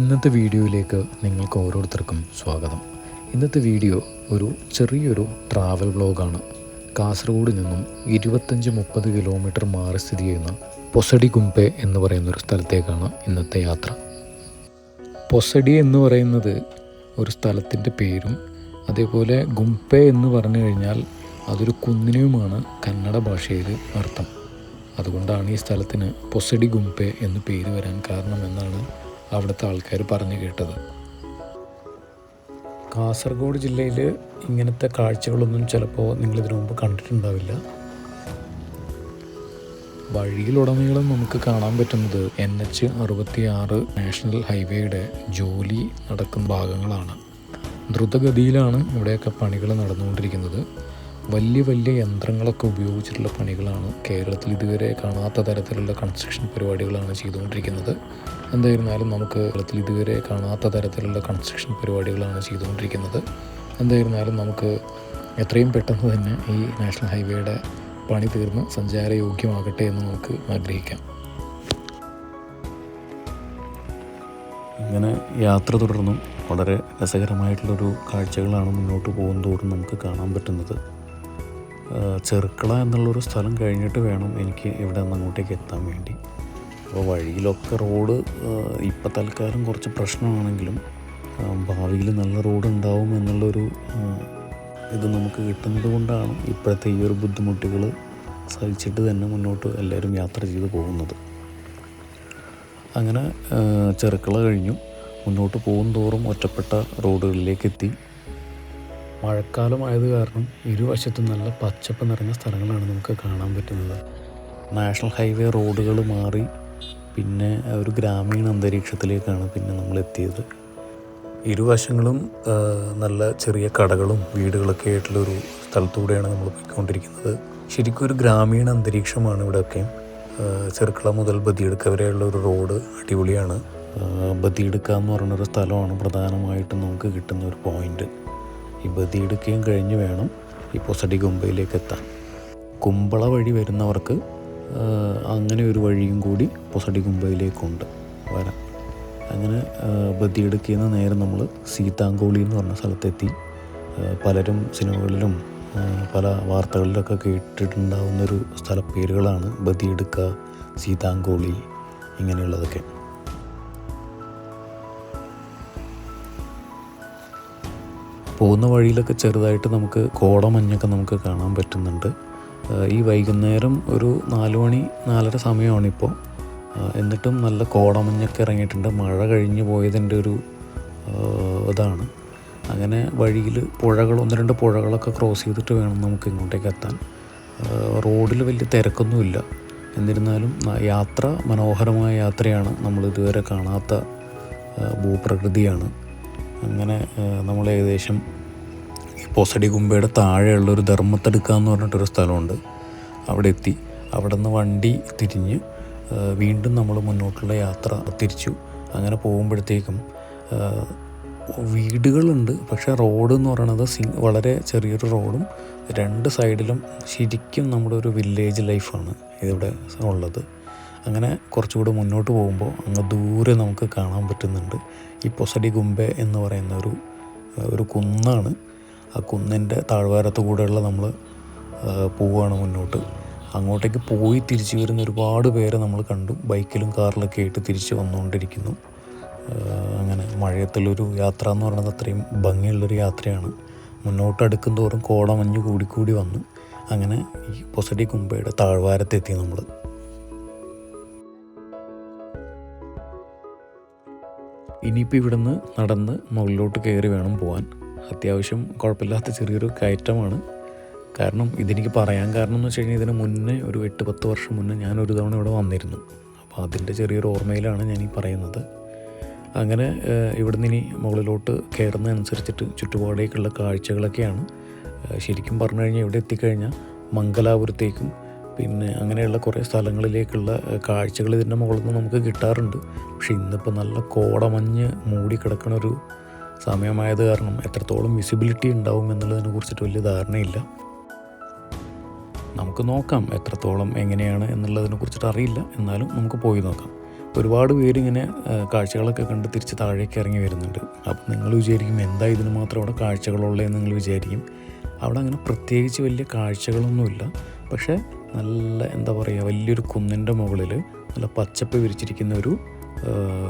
ഇന്നത്തെ വീഡിയോയിലേക്ക് നിങ്ങൾക്ക് ഓരോരുത്തർക്കും സ്വാഗതം. ഇന്നത്തെ വീഡിയോ ഒരു ചെറിയൊരു ട്രാവൽ വ്ലോഗാണ് കാസർഗോഡ് നിന്നും ഇരുപത്തഞ്ച് മുപ്പത് കിലോമീറ്റർ മാറി സ്ഥിതി ചെയ്യുന്ന പൊസടി ഗുംപെ എന്ന് പറയുന്നൊരു സ്ഥലത്തേക്കാണ് ഇന്നത്തെ യാത്ര. പൊസടി എന്ന് പറയുന്നത് ഒരു സ്ഥലത്തിന്റെ പേരും അതേപോലെ ഗുംപെ എന്ന് പറഞ്ഞു കഴിഞ്ഞാൽ അതൊരു കുന്നിനുമാണ് കന്നഡ ഭാഷയിൽ അർത്ഥം. അതുകൊണ്ടാണ് ഈ സ്ഥലത്തിന് പൊസടി ഗുംപെ എന്ന് പേര് വരാൻ കാരണമെന്നാണ് അവിടുത്തെ ആൾക്കാർ പറഞ്ഞു കേട്ടത്. കാസർഗോഡ് ജില്ലയിൽ ഇങ്ങനത്തെ കാഴ്ചകളൊന്നും ചിലപ്പോൾ നിങ്ങളിതിനു മുമ്പ് കണ്ടിട്ടുണ്ടാവില്ല. വഴിയിലുടനീളം നമുക്ക് കാണാൻ പറ്റുന്നത് എൻ എച്ച് അറുപത്തി ആറ് നാഷണൽ ഹൈവേയുടെ ജോലി നടക്കുന്ന ഭാഗങ്ങളാണ്. ദ്രുതഗതിയിലാണ് ഇവിടെയൊക്കെ പണികൾ നടന്നുകൊണ്ടിരിക്കുന്നത്. വലിയ വലിയ യന്ത്രങ്ങളൊക്കെ ഉപയോഗിച്ചിട്ടുള്ള പണികളാണ് കേരളത്തിൽ ഇതുവരെ കാണാത്ത തരത്തിലുള്ള കൺസ്ട്രക്ഷൻ പരിപാടികളാണ് ചെയ്തുകൊണ്ടിരിക്കുന്നത്. എന്തായിരുന്നാലും നമുക്ക് കേരളത്തിൽ ഇതുവരെ കാണാത്ത തരത്തിലുള്ള കൺസ്ട്രക്ഷൻ പരിപാടികളാണ് ചെയ്തുകൊണ്ടിരിക്കുന്നത്. എന്തായിരുന്നാലും നമുക്ക് എത്രയും പെട്ടെന്ന് തന്നെ ഈ നാഷണൽ ഹൈവേയുടെ പണി തീർന്ന് സഞ്ചാരയോഗ്യമാകട്ടെ എന്ന് നമുക്ക് ആഗ്രഹിക്കാം. ഇങ്ങനെ യാത്ര തുടർന്നും വളരെ രസകരമായിട്ടുള്ളൊരു കാഴ്ചകളാണ് മുന്നോട്ട് പോകുന്നതോടും നമുക്ക് കാണാൻ പറ്റുന്നത്. ചെറുക്കള എന്നുള്ളൊരു സ്ഥലം കഴിഞ്ഞിട്ട് വേണം എനിക്ക് ഇവിടെ നിന്ന് അങ്ങോട്ടേക്ക് എത്താൻ വേണ്ടി. അപ്പോൾ വഴിയിലൊക്കെ റോഡ് ഇപ്പം തൽക്കാലം കുറച്ച് പ്രശ്നമാണെങ്കിലും ഭാവിയിൽ നല്ല റോഡ് ഉണ്ടാവും എന്നുള്ളൊരു ഇത് നമുക്ക് കിട്ടുന്നത് കൊണ്ടാണ് ഇപ്പോഴത്തെ ഈ ഒരു ബുദ്ധിമുട്ടുകൾ സഹിച്ചിട്ട് തന്നെ മുന്നോട്ട് എല്ലാവരും യാത്ര ചെയ്ത് പോകുന്നത്. അങ്ങനെ ചെറുക്കള കഴിഞ്ഞു. മുന്നോട്ട് പോകും തോറും ഒറ്റപ്പെട്ട റോഡുകളിലേക്ക് എത്തി. മഴക്കാലമായത് കാരണം ഇരുവശത്തും നല്ല പച്ചപ്പ് നിറഞ്ഞ സ്ഥലങ്ങളാണ് നമുക്ക് കാണാൻ പറ്റുന്നത്. നാഷണൽ ഹൈവേ റോഡുകൾ മാറി പിന്നെ ഒരു ഗ്രാമീണ അന്തരീക്ഷത്തിലേക്കാണ് പിന്നെ നമ്മൾ എത്തിയത്. ഇരുവശങ്ങളും നല്ല ചെറിയ കടകളും വീടുകളൊക്കെ ആയിട്ടുള്ളൊരു സ്ഥലത്തൂടെയാണ് നമ്മൾ പോയിക്കൊണ്ടിരിക്കുന്നത്. ശരിക്കും ഒരു ഗ്രാമീണ അന്തരീക്ഷമാണ് ഇവിടെയൊക്കെ. ചെറുക്കള മുതൽ ബദിയെടുക്ക വരെയുള്ള ഒരു റോഡ് അടിപൊളിയാണ്. ബദിയെടുക്ക എന്ന് പറയുന്നൊരു സ്ഥലമാണ് പ്രധാനമായിട്ടും നമുക്ക് കിട്ടുന്ന ഒരു പോയിന്റ്. ഈ ബദിയെടുക്കുകയും കഴിഞ്ഞ് വേണം ഈ പൊസടി കുമ്പയിലേക്ക് എത്താൻ. കുമ്പള വഴി വരുന്നവർക്ക് അങ്ങനെ ഒരു വഴിയും കൂടി പൊസടി കുമ്പയിലേക്കുണ്ട് വരാം. അങ്ങനെ ബദിയെടുക്കുന്ന നേരെ നമ്മൾ സീതാങ്കോളി എന്ന് പറഞ്ഞ സ്ഥലത്തെത്തി. പലരും സിനിമകളിലും പല വാർത്തകളിലൊക്കെ കേട്ടിട്ടുണ്ടാവുന്നൊരു സ്ഥലപ്പേരുകളാണ് ബദിയെടുക്ക സീതാങ്കോളി ഇങ്ങനെയുള്ളതൊക്കെ. പോകുന്ന വഴിയിലൊക്കെ ചെറുതായിട്ട് നമുക്ക് കോടമഞ്ഞൊക്കെ നമുക്ക് കാണാൻ പറ്റുന്നുണ്ട്. ഈ വൈകുന്നേരം ഒരു നാല് മണി നാലര സമയമാണിപ്പോൾ എന്നിട്ടും നല്ല കോടമഞ്ഞൊക്കെ ഇറങ്ങിയിട്ടുണ്ട്. മഴ കഴിഞ്ഞ് പോയതിന്റെ ഒരു ഇതാണ്. അങ്ങനെ വഴിയിൽ പുഴകൾ ഒന്ന് രണ്ട് പുഴകളൊക്കെ ക്രോസ് ചെയ്തിട്ട് വേണം നമുക്ക് ഇങ്ങോട്ടേക്ക് എത്താൻ. റോഡിൽ വലിയ തിരക്കൊന്നുമില്ല. എന്നിരുന്നാലും യാത്ര മനോഹരമായ യാത്രയാണ് നമ്മൾ ഇതുവരെ കാണാത്ത ഭൂപ്രകൃതിയാണ്. അങ്ങനെ നമ്മൾ ഏകദേശം ഈ പൊസടി കുമ്പയുടെ താഴെയുള്ളൊരു ധർമ്മത്തെടുക്കുക എന്ന് പറഞ്ഞിട്ടൊരു സ്ഥലമുണ്ട്. അവിടെ എത്തി. അവിടെ നിന്ന് വണ്ടി തിരിഞ്ഞ് വീണ്ടും നമ്മൾ മുന്നോട്ടുള്ള യാത്ര തിരിച്ചു. അങ്ങനെ പോകുമ്പോഴത്തേക്കും വീടുകളുണ്ട്. പക്ഷേ റോഡ് എന്ന് പറയുന്നത് സി വളരെ ചെറിയൊരു റോഡും രണ്ട് സൈഡിലും ശരിക്കും നമ്മുടെ ഒരു വില്ലേജ് ലൈഫാണ് ഇതിവിടെ ഉള്ളത്. അങ്ങനെ കുറച്ചുകൂടെ മുന്നോട്ട് പോകുമ്പോൾ അങ്ങ് ദൂരെ നമുക്ക് കാണാൻ പറ്റുന്നുണ്ട്. ഈ പൊസടി ഗുംബെ എന്ന് പറയുന്ന ഒരു ഒരു കുന്നാണ്. ആ കുന്നിന്റെ താഴ്വാരത്ത് കൂടെയുള്ള നമ്മൾ പോവുകയാണ് മുന്നോട്ട്. അങ്ങോട്ടേക്ക് പോയി തിരിച്ചു വരുന്ന ഒരുപാട് പേരെ നമ്മൾ കണ്ടു. ബൈക്കിലും കാറിലൊക്കെ ആയിട്ട് തിരിച്ച് വന്നുകൊണ്ടിരിക്കുന്നു. അങ്ങനെ മഴയത്തുള്ളൊരു യാത്ര എന്ന് പറയുന്നത് അത്രയും ഭംഗിയുള്ളൊരു യാത്രയാണ്. മുന്നോട്ട് അടുക്കും തോറും കോടമഞ്ഞ് കൂടിക്കൂടി വന്നു. അങ്ങനെ ഈ പൊസടി കുമ്പയുടെ താഴ്വാരത്തെത്തി നമ്മൾ. ഇനിയിപ്പോൾ ഇവിടുന്ന് നടന്ന് മുകളിലോട്ട് കയറി വേണം പോകാൻ അത്യാവശ്യം കുഴപ്പമില്ലാത്ത ചെറിയൊരു കയറ്റമാണ്. കാരണം ഇതെനിക്ക് പറയാൻ കാരണം എന്ന് വെച്ച് കഴിഞ്ഞാൽ ഇതിന് മുന്നേ ഒരു എട്ട് പത്ത് വർഷം മുന്നേ ഞാൻ ഒരു തവണ ഇവിടെ വന്നിരുന്നു. അപ്പോൾ അതിന്റെ ചെറിയൊരു ഓർമ്മയിലാണ് ഞാൻ ഈ പറയുന്നത്. അങ്ങനെ ഇവിടുന്ന് ഇനി മുകളിലോട്ട് കയറുന്നതനുസരിച്ചിട്ട് ചുറ്റുപാടേക്കുള്ള കാഴ്ചകളൊക്കെയാണ്. ശരിക്കും പറഞ്ഞു കഴിഞ്ഞാൽ ഇവിടെ എത്തിക്കഴിഞ്ഞാൽ മംഗലാപുരത്തേക്കും പിന്നെ അങ്ങനെയുള്ള കുറേ സ്ഥലങ്ങളിലേക്കുള്ള കാഴ്ചകൾ ഇതിന്റെ മുകളിൽ നിന്ന് നമുക്ക് കിട്ടാറുണ്ട്. പക്ഷേ ഇന്നിപ്പോൾ നല്ല കോടമഞ്ഞ് മൂടി കിടക്കണ ഒരു സമയമായത് കാരണം എത്രത്തോളം വിസിബിലിറ്റി ഉണ്ടാവും എന്നുള്ളതിനെ കുറിച്ചിട്ട് വലിയ ധാരണയില്ല. നമുക്ക് നോക്കാം എത്രത്തോളം എങ്ങനെയാണ് എന്നുള്ളതിനെ കുറിച്ചിട്ട് അറിയില്ല. എന്നാലും നമുക്ക് പോയി നോക്കാം. ഒരുപാട് പേരിങ്ങനെ കാഴ്ചകളൊക്കെ കണ്ട് തിരിച്ച് താഴേക്ക് ഇറങ്ങി വരുന്നുണ്ട്. അപ്പം നിങ്ങൾ വിചാരിക്കും എന്താ ഇതിന് മാത്രം അവിടെ കാഴ്ചകളുള്ളതെന്ന് നിങ്ങൾ വിചാരിക്കും. അവിടെ അങ്ങനെ പ്രത്യേകിച്ച് വലിയ കാഴ്ചകളൊന്നുമില്ല. പക്ഷേ നല്ല എന്താ പറയുക വലിയൊരു കുന്നിന്റെ മുകളിൽ നല്ല പച്ചപ്പ് വിരിച്ചിരിക്കുന്ന ഒരു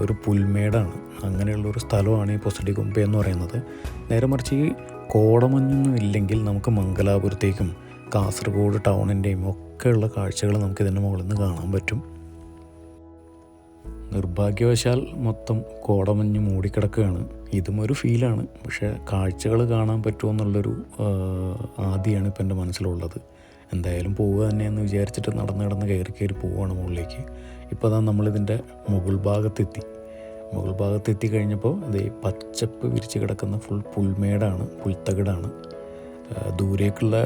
ഒരു പുൽമേടാണ്. അങ്ങനെയുള്ള ഒരു സ്ഥലമാണ് ഈ പൊസടി കുമ്പ എന്ന് പറയുന്നത്. നേരെ മറിച്ച് ഈ കോടമഞ്ഞൊന്നും ഇല്ലെങ്കിൽ നമുക്ക് മംഗലാപുരത്തേക്കും കാസർഗോഡ് ടൗണിന്റെയും ഒക്കെയുള്ള കാഴ്ചകൾ നമുക്ക് ഇതിന്റെ മുകളിൽ നിന്ന് കാണാൻ പറ്റും. നിർഭാഗ്യവശാൽ മൊത്തം കോടമഞ്ഞ് മൂടിക്കിടക്കുകയാണ്. ഇതും ഒരു ഫീലാണ്. പക്ഷേ കാഴ്ചകൾ കാണാൻ പറ്റുമോ എന്നുള്ളൊരു ആദ്യമാണ് ഇപ്പം എന്റെ മനസ്സിലുള്ളത്. എന്തായാലും പോവുക തന്നെയെന്ന് വിചാരിച്ചിട്ട് നടന്ന് നടന്ന് കയറി കയറി പോവുകയാണ് മുകളിലേക്ക്. ഇപ്പോൾ അതാ നമ്മളിതിന്റെ മുകൾ ഭാഗത്തെത്തി. മുകൾ ഭാഗത്തെത്തി കഴിഞ്ഞപ്പോൾ ഇത് പച്ചപ്പ് വിരിച്ച് കിടക്കുന്ന ഫുൾ പുൽമേടാണ് പുൽത്തകിടാണ്. ദൂരേക്കുള്ള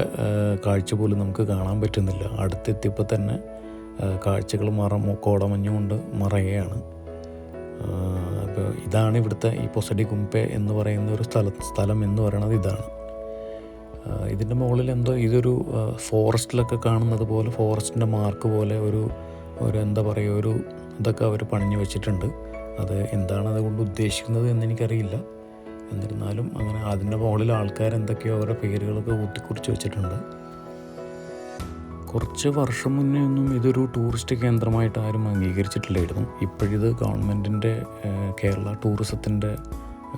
കാഴ്ച പോലും നമുക്ക് കാണാൻ പറ്റുന്നില്ല. അടുത്തെത്തിയപ്പോൾ തന്നെ കാഴ്ചകൾ മറ കോടമഞ്ഞുകൊണ്ട് മറയുകയാണ്. അപ്പോൾ ഇതാണ് ഇവിടുത്തെ ഈ പൊസഡി കുമ്പെ എന്ന് പറയുന്ന ഒരു സ്ഥല സ്ഥലം എന്ന് പറയുന്നത് ഇതാണ്. ഇതിന്റെ മുകളിൽ എന്തോ ഇതൊരു ഫോറസ്റ്റിലൊക്കെ കാണുന്നത് പോലെ ഫോറസ്റ്റിന്റെ മാർക്ക് പോലെ ഒരു ഒരു എന്താ പറയുക ഒരു ഇതൊക്കെ അവർ പണിഞ്ഞു വെച്ചിട്ടുണ്ട്. അത് എന്താണ് അതുകൊണ്ട് ഉദ്ദേശിക്കുന്നത് എന്ന് എനിക്കറിയില്ല. എന്നിരുന്നാലും അങ്ങനെ അതിന്റെ മുകളിൽ ആൾക്കാർ എന്തൊക്കെയോ അവരുടെ പേരുകളൊക്കെ ഊട്ടിക്കുറിച്ച് വെച്ചിട്ടുണ്ട്. കുറച്ച് വർഷം മുന്നേ ഒന്നും ഇതൊരു ടൂറിസ്റ്റ് കേന്ദ്രമായിട്ട് ആരും അംഗീകരിച്ചിട്ടില്ലായിരുന്നു. ഇപ്പോഴിത് ഗവൺമെന്റിന്റെ കേരള ടൂറിസത്തിന്റെ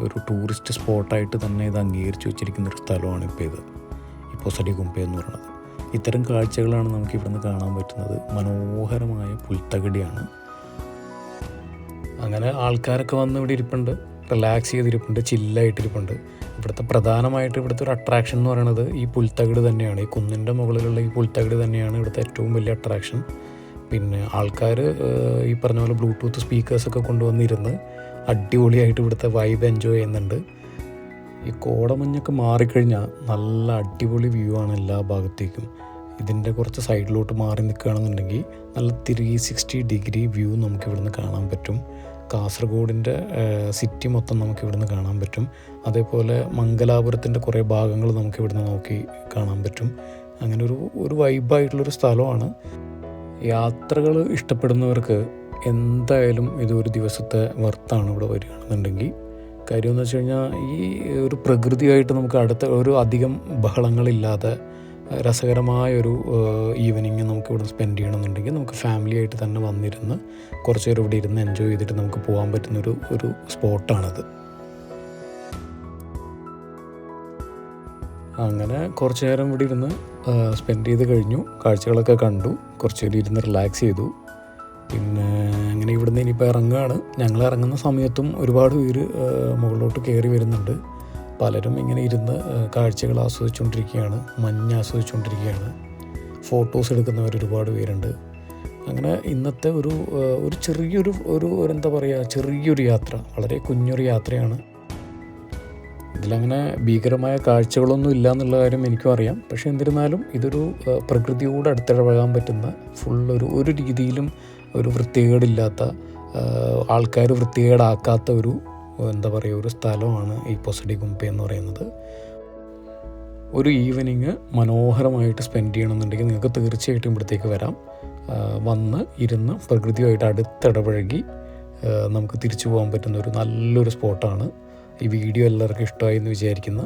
ഒരു ടൂറിസ്റ്റ് സ്പോട്ടായിട്ട് തന്നെ ഇത് അംഗീകരിച്ച് വെച്ചിരിക്കുന്ന ഒരു സ്ഥലമാണ് ഇപ്പോൾ ഇത്. ഇപ്പോൾ സടി കുമ്പ എന്ന് പറയുന്നത്. ഇത്തരം കാഴ്ചകളാണ് നമുക്ക് ഇവിടുന്ന് കാണാൻ പറ്റുന്നത്. മനോഹരമായ പുൽത്തകിടിയാണ്. അങ്ങനെ ആൾക്കാരൊക്കെ വന്ന് ഇവിടെ ഇരിപ്പുണ്ട്. റിലാക്സ് ചെയ്തിരിപ്പുണ്ട്. ചില്ലായിട്ടിരിപ്പുണ്ട്. ഇവിടുത്തെ പ്രധാനമായിട്ട് ഇവിടുത്തെ ഒരു അട്രാക്ഷൻ എന്ന് പറയുന്നത് ഈ പുൽത്തകിട് തന്നെയാണ്. ഈ കുന്നിന്റെ മുകളിലുള്ള ഈ പുൽത്തകിട് തന്നെയാണ് ഇവിടുത്തെ ഏറ്റവും വലിയ അട്രാക്ഷൻ പിന്നെ ആൾക്കാർ ഈ പറഞ്ഞ പോലെ ബ്ലൂടൂത്ത് സ്പീക്കേഴ്സൊക്കെ കൊണ്ടുവന്നിരുന്ന് അടിപൊളിയായിട്ട് ഇവിടുത്തെ വൈബ് എൻജോയ് ചെയ്യുന്നുണ്ട്. ഈ കോടമഞ്ഞൊക്കെ മാറിക്കഴിഞ്ഞാൽ നല്ല അടിപൊളി വ്യൂ ആണ് എല്ലാ ഭാഗത്തേക്കും. ഇതിന്റെ കുറച്ച് സൈഡിലോട്ട് മാറി നിൽക്കുകയാണെന്നുണ്ടെങ്കിൽ നല്ല ത്രീ സിക്സ്റ്റി ഡിഗ്രി വ്യൂ നമുക്ക് ഇവിടുന്ന് കാണാൻ പറ്റും. കാസർഗോഡിന്റെ സിറ്റി മൊത്തം നമുക്ക് ഇവിടുന്ന് കാണാൻ പറ്റും. അതേപോലെ മംഗലാപുരത്തിന്റെ കുറേ ഭാഗങ്ങൾ നമുക്ക് ഇവിടുന്ന് നോക്കി കാണാൻ പറ്റും. അങ്ങനെ ഒരു ഒരു വൈബായിട്ടുള്ളൊരു സ്ഥലമാണ്. യാത്രകൾ ഇഷ്ടപ്പെടുന്നവർക്ക് എന്തായാലും ഇതൊരു ദിവസത്തെ വർത്താണ് ഇവിടെ വരികയാണെന്നുണ്ടെങ്കിൽ കാര്യം എന്ന് വെച്ച് കഴിഞ്ഞാൽ ഈ ഒരു പ്രകൃതിയായിട്ട് നമുക്ക് അടുത്ത ഒരു അധികം ബഹളങ്ങളില്ലാതെ രസകരമായ ഒരു ഈവനിങ് നമുക്ക് ഇവിടെ സ്പെൻഡ് ചെയ്യണമെന്നുണ്ടെങ്കിൽ നമുക്ക് ഫാമിലി ആയിട്ട് തന്നെ വന്നിരുന്ന് കുറച്ച് നേരം ഇവിടെ ഇരുന്ന് എൻജോയ് ചെയ്തിട്ട് നമുക്ക് പോകാൻ പറ്റുന്നൊരു ഒരു സ്പോട്ടാണത്. അങ്ങനെ കുറച്ച് നേരം ഇവിടെ ഇരുന്ന് സ്പെൻഡ് ചെയ്ത് കഴിഞ്ഞു. കാഴ്ചകളൊക്കെ കണ്ടു. കുറച്ച് നേരം ഇരുന്ന് റിലാക്സ് ചെയ്തു. ഇവിടുന്ന് ഇനിയിപ്പോൾ ഇറങ്ങുകയാണ്. ഞങ്ങൾ ഇറങ്ങുന്ന സമയത്തും ഒരുപാട് പേര് മുകളിലോട്ട് കയറി വരുന്നുണ്ട്. പലരും ഇങ്ങനെ ഇരുന്ന് കാഴ്ചകൾ ആസ്വദിച്ചുകൊണ്ടിരിക്കുകയാണ് മഞ്ഞ് ആസ്വദിച്ചുകൊണ്ടിരിക്കുകയാണ്. ഫോട്ടോസ് എടുക്കുന്നവർ ഒരുപാട് പേരുണ്ട്. അങ്ങനെ ഇന്നത്തെ ഒരു ഒരു ചെറിയൊരു ഒരു എന്താ പറയുക ചെറിയൊരു യാത്ര വളരെ കുഞ്ഞൊരു യാത്രയാണ്. ഇതിലങ്ങനെ ഭീകരമായ കാഴ്ചകളൊന്നും ഇല്ല എന്നുള്ള കാര്യം എനിക്കും അറിയാം. പക്ഷേ എന്നിരുന്നാലും ഇതൊരു പ്രകൃതിയോട് അടുത്തിടപഴകാൻ പറ്റുന്ന ഫുള്ളൊരു ഒരു രീതിയിലും ഒരു വൃത്തികേടില്ലാത്ത ആൾക്കാർ വൃത്തികേടാക്കാത്ത ഒരു എന്താ പറയുക ഒരു സ്ഥലമാണ് ഈ പൊസടി ഗുംപ എന്ന് പറയുന്നത്. ഒരു ഈവനിങ് മനോഹരമായിട്ട് സ്പെൻഡ് ചെയ്യണമെന്നുണ്ടെങ്കിൽ നിങ്ങൾക്ക് തീർച്ചയായിട്ടും ഇവിടത്തേക്ക് വരാം. വന്ന് ഇരുന്ന് പ്രകൃതിയുമായിട്ട് അടുത്തിടപഴകി നമുക്ക് തിരിച്ചു പോകാൻ പറ്റുന്ന ഒരു നല്ലൊരു സ്പോട്ടാണ്. ഈ വീഡിയോ എല്ലാവർക്കും ഇഷ്ടമായി എന്ന് വിചാരിക്കുന്നു.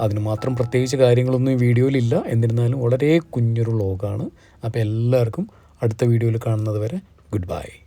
അതിന് മാത്രം പ്രത്യേകിച്ച് കാര്യങ്ങളൊന്നും ഈ വീഡിയോയിലില്ല. എന്നിരുന്നാലും വളരെ കുഞ്ഞൊരു വ്ളോഗാണ്. അപ്പോൾ എല്ലാവർക്കും അടുത്ത വീഡിയോയിൽ കാണുന്നത് വരെ goodbye.